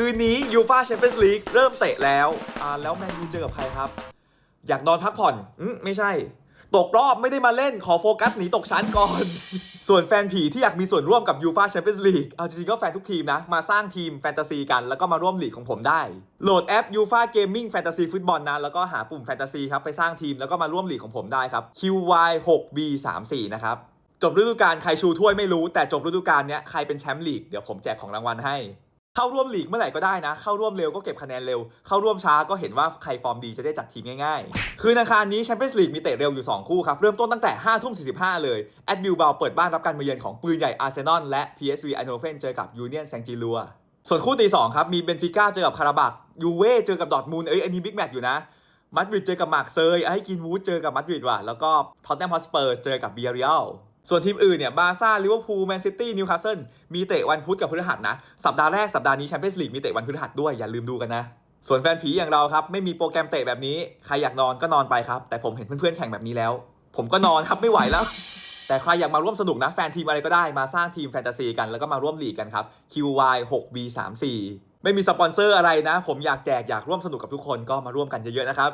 คืนนี้ยูฟาแชมเปี้ยนส์ลีกเริ่มเตะแล้วอ่าแล้วแมนยูเจอกับใครครับ อยากนอนพักผ่อนอืมไม่ใช่ ตกรอบไม่ได้มาเล่นขอโฟกัสหนีตกชั้นก่อน ส่วนแฟนผีที่อยากมีส่วนร่วมกับยูฟาแชมเปี้ยนส์ลีกเอาจริงๆก็แฟนทุกทีมนะ มาสร้างทีมแฟนตาซีกันแล้วก็มาร่วมลีกของผมได้ โหลดแอปยูฟาเกมมิ่งแฟนตาซีฟุตบอลนะแล้วก็หาปุ่มแฟนตาซีครับไปสร้างทีมแล้วก็มาร่วมลีกของผมได้ครับ QY 6 B 3 4 นะครับจบฤดูกาลใครชูถ้วยไม่รู้แต่จบฤดูกาลเนี้ยใครเป็นแชมป์ลีกเดี๋ยวผมแจกของรางวัลให้ เข้าร่วมลีกเมื่อไหร่ก็ได้นะ เข้าร่วมเร็วก็เก็บคะแนนเร็ว เข้าร่วมช้าก็เห็นว่าใครฟอร์มดีจะได้จัดทีมง่ายๆ คืนอังคารนี้แชมเปี้ยนส์ลีกมีเตะเร็วอยู่ 2 คู่ครับ เริ่มต้นตั้งแต่5ทุ่ม45เลยแอดบิลเบลเปิดบ้านรับการมาเยือนของปืนใหญ่อาร์เซนอลและ PSV ไอโนเฟนเจอกับยูเนียนแซงจีลัวส่วนคู่ตีสองครับมีเบนฟิก้าเจอกับคาราบักยูเว่เจอกับดอทมูลเอ้ยอันนี้บิ๊กแมตช์อยู่นะมาดริดเจอกับมาร์กเซยไอ้กินวูดเจอกับมาดริดว่ะแล้วก็ท็อตแนมฮอสเปอร์เจอกับเบียริอัล ส่วนทีมอื่นเนี่ยบาร์ซ่าลิเวอร์พูลแมนซิตี้นิวคาสเซิลมีเตะวันพุธกับพฤหัสนะ สัปดาห์แรกสัปดาห์นี้แชมเปี้ยนส์ลีกมีเตะวันพฤหัสด้วยอย่าลืมดูกันนะ ส่วนแฟนผีอย่างเราครับ ไม่มีโปรแกรมเตะแบบนี้ ใครอยากนอนก็นอนไปครับ แต่ผมเห็นเพื่อนๆแข่งแบบนี้แล้ว ผมก็นอนครับไม่ไหวแล้ว แต่ใครอยากมาร่วมสนุกนะ แฟนทีมอะไรก็ได้มาสร้างทีมแฟนตาซีกันแล้วก็มาร่วมลีกกันครับ QY 6 B 3 4ไม่มีสปอนเซอร์อะไรนะ ผมอยากแจกอยากร่วมสนุกกับทุกคนก็มาร่วมกันเยอะๆนะครับ